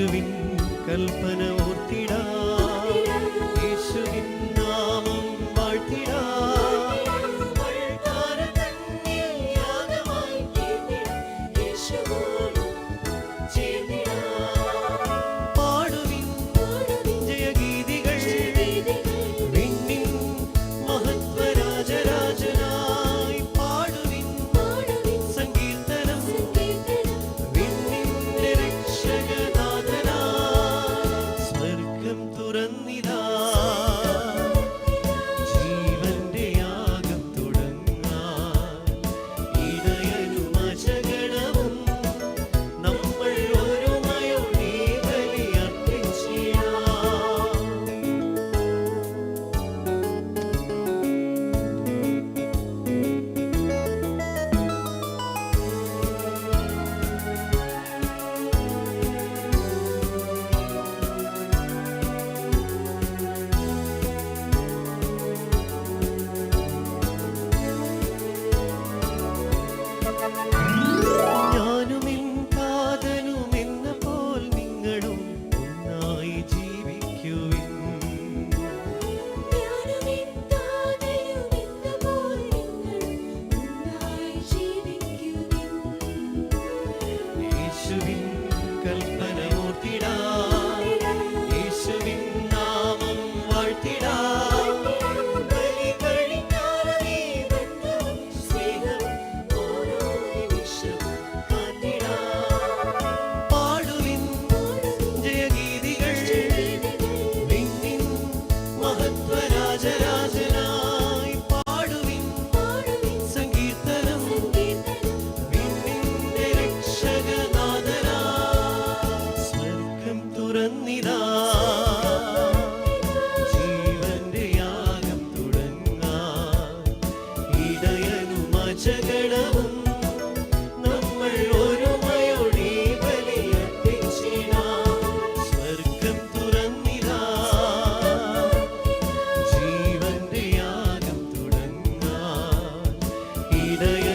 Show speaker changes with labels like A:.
A: യേശുവിൻ കൽപ്പന ഓർത്തിടാ. The.